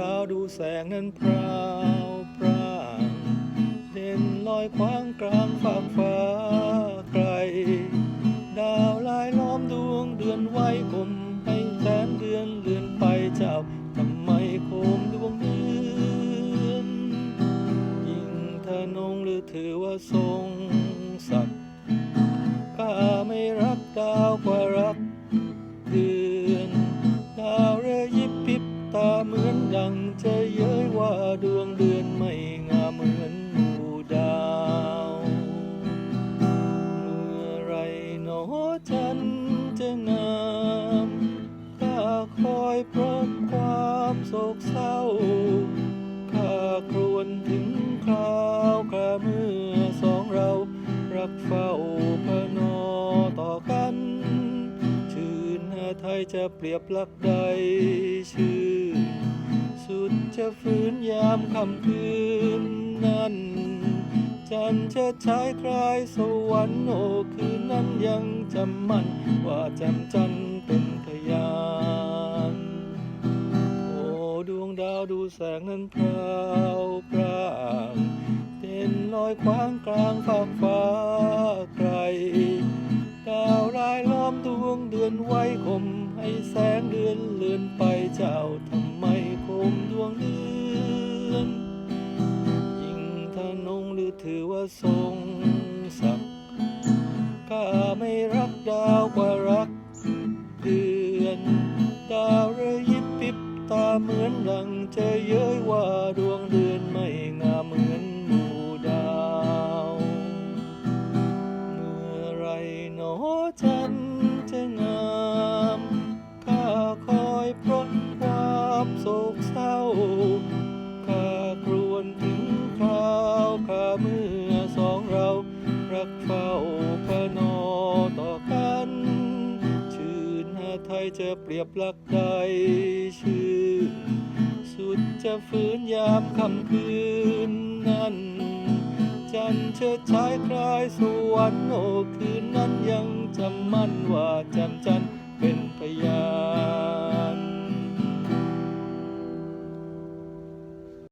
ดาวดูแสงนั้นพราวพร่างเด่นลอยคว้างกลางฟากฟ้าไกล ดาวลายล้อมดวงเดือนไว้กลมให้แสนเดือนเลือนไปเจ้าทำไมโคมดวงเดือนยิ่งเธอนงหรือถือว่าทรงสัตว์ข้าไม่รักดาวกว่ารักเดือน ดาวเรยิบปิบตาเหมือน ดังจะเย้ยว่าดวงเดือนไม่งามเหมือนหมู่ดาว เมื่อไรหนอจันจะงามข้าคอยเพราะความโศกเศร้าข้าครวญถึงคราวคราเมื่อสองเรารักเฝ้าพนอต่อกัน ชื่นหาไทยจะเปรียบลักใดชื่น สุดจะฟื้นยามค่ำคืนนั้น จันจะฉายคลายสวรรค์โอคืนนั้นยังจำมันว่าจำจันเป็นพยานโอ้ดวงดาวดูแสงนั้นพราวพร่างเด่นลอยคว้างกลางฟากฟ้าไกลดาวรายล้อมดวงเดือนไว้คมให้แสง ถือว่าทรงศักดิ์ข้าไม่รักดาวกว่ารักเดือนดาวรยยิบปิบตาเหมือนดังจะเย้ยว่าดวงเดือนไม่งามเหมือนหมู่ดาว เมื่อไรหนอจันทร์ เฝ้าพนอต่อกัน ชื่นหาไทยจะเปรียบลักใดชื่นสุดจะฟื้นยามค่ำคืนนั้น จันเชิดชายคลายสวรรค์โอคืนนั้นยังจำมั่นว่าจำจันเป็นพยาน